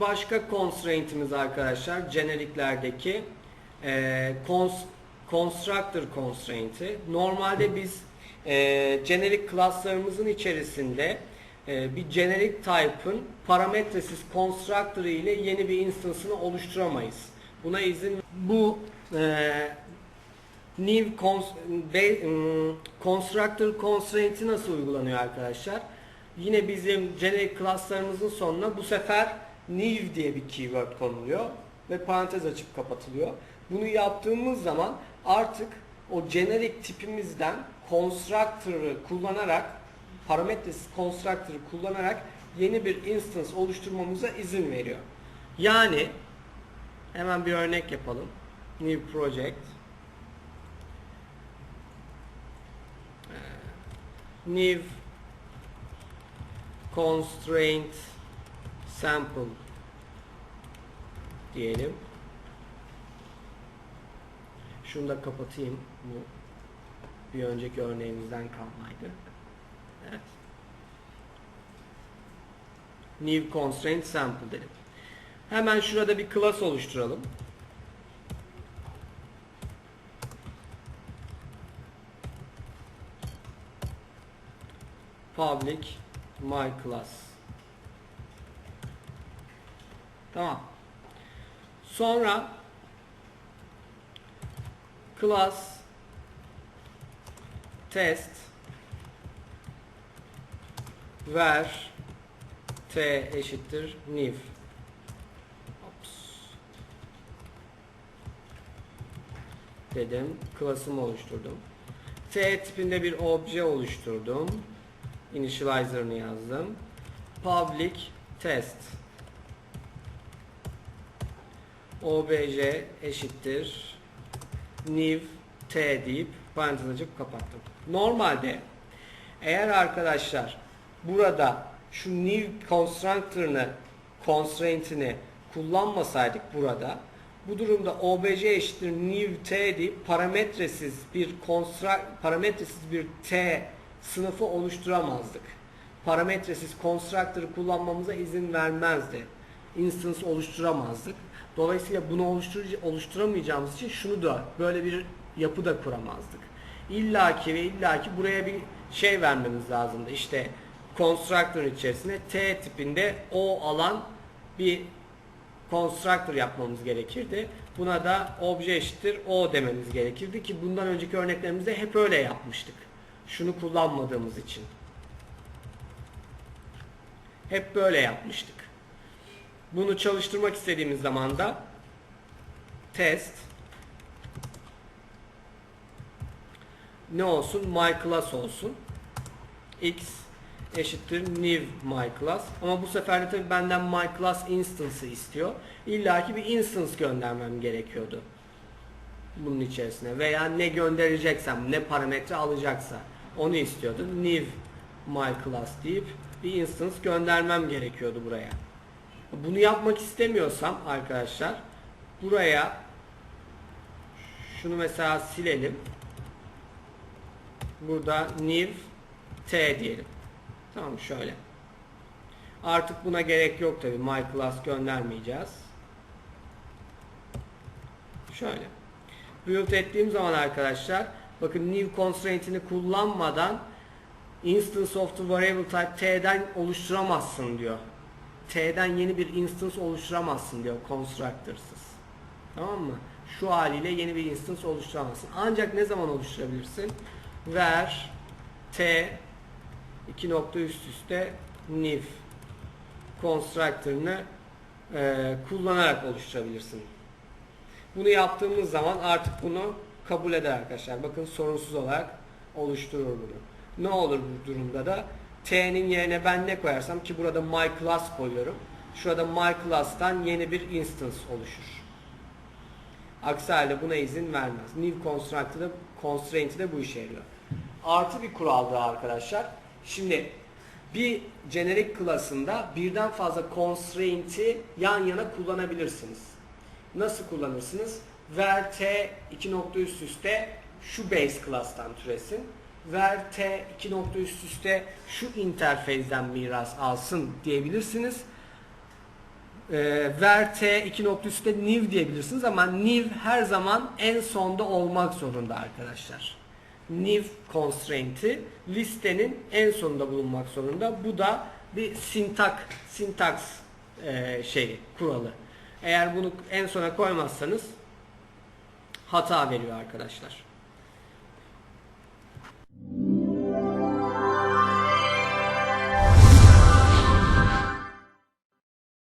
başka constraint'imiz arkadaşlar generiklerdeki e, cons- constructor constraint'i. Normalde biz e, generic class'larımızın içerisinde e, bir generic type'ın parametresiz constructor ile yeni bir instance'ını oluşturamayız. Buna izin bu e, new cons- be- ım, constructor constraint'i nasıl uygulanıyor arkadaşlar? Yine bizim generic class'larımızın sonuna bu sefer new diye bir keyword konuluyor ve parantez açıp kapatılıyor. Bunu yaptığımız zaman artık o generic tipimizden constructor'ı kullanarak parametresiz constructor'ı kullanarak yeni bir instance oluşturmamıza izin veriyor. Yani hemen bir örnek yapalım. New project new constraint sample diyelim. Şunu da kapatayım. Bu bir önceki örneğimizden kalmaydı. Evet. New constraint sample dedim. Hemen şurada bir class oluşturalım. public my class. Tamam. Sonra class test ver t eşittir new. Ops. Dedim. Class'ımı oluşturdum. T tipinde bir obje oluşturdum initializer'ını yazdım. Public test obj eşittir new t deyip parantez açıp kapattım. Normalde eğer arkadaşlar burada şu new constructor'ını constraint'ini kullanmasaydık burada bu durumda obj eşittir new t deyip parametresiz bir construct parametresiz bir t sınıfı oluşturamazdık. Parametresiz constructor'ı kullanmamıza izin vermezdi. Instance oluşturamazdık. Dolayısıyla bunu oluştur oluşturamayacağımız için şunu da böyle bir yapı da kuramazdık. İllaki ve illaki buraya bir şey vermemiz lazımdı. İşte constructor içerisinde T tipinde O alan bir constructor yapmamız gerekirdi. Buna da obje eşittir O dememiz gerekirdi ki bundan önceki örneklerimizde hep öyle yapmıştık şunu kullanmadığımız için. Hep böyle yapmıştık. Bunu çalıştırmak istediğimiz zaman da test ne olsun? My class olsun. x eşittir new my class. Ama bu sefer de tabii benden my class instance'ı istiyor. İlla ki bir instance göndermem gerekiyordu. Bunun içerisine veya ne göndereceksem, ne parametre alacaksa onu istiyordu. New my class deyip bir instance göndermem gerekiyordu buraya. Bunu yapmak istemiyorsam arkadaşlar buraya şunu mesela silelim. Burada new t diyelim. Tamam şöyle. Artık buna gerek yok tabi. My class göndermeyeceğiz. Şöyle. Build ettiğim zaman arkadaşlar bakın new constraint'ini kullanmadan instance of the variable type t'den oluşturamazsın diyor. T'den yeni bir instance oluşturamazsın diyor constructor'sız. Tamam mı? Şu haliyle yeni bir instance oluşturamazsın. Ancak ne zaman oluşturabilirsin? Ver t iki nokta üst üste new constructor'ını e, kullanarak oluşturabilirsin. Bunu yaptığımız zaman artık bunu kabul eder arkadaşlar. Bakın sorunsuz olarak oluşturur bunu. Ne olur bu durumda da t'nin yerine ben ne koyarsam ki burada my class koyuyorum. Şurada my class'tan yeni bir instance oluşur. Aksi halde buna izin vermez. New construct'ı constraint'i de bu işe yarıyor. Artı bir kural daha arkadaşlar. Şimdi bir generic class'ında birden fazla constraint'i yan yana kullanabilirsiniz. Nasıl kullanırsınız? Ver t iki nokta üst üste şu base class'tan türesin. Ver t iki nokta üst üste şu interface'den miras alsın diyebilirsiniz. e, ver t iki nokta üstte new diyebilirsiniz ama new her zaman en sonda olmak zorunda arkadaşlar. New constraint'i listenin en sonunda bulunmak zorunda. Bu da bir sintak, sintaks e, şeyi, kuralı. Eğer bunu en sona koymazsanız hata veriyor arkadaşlar.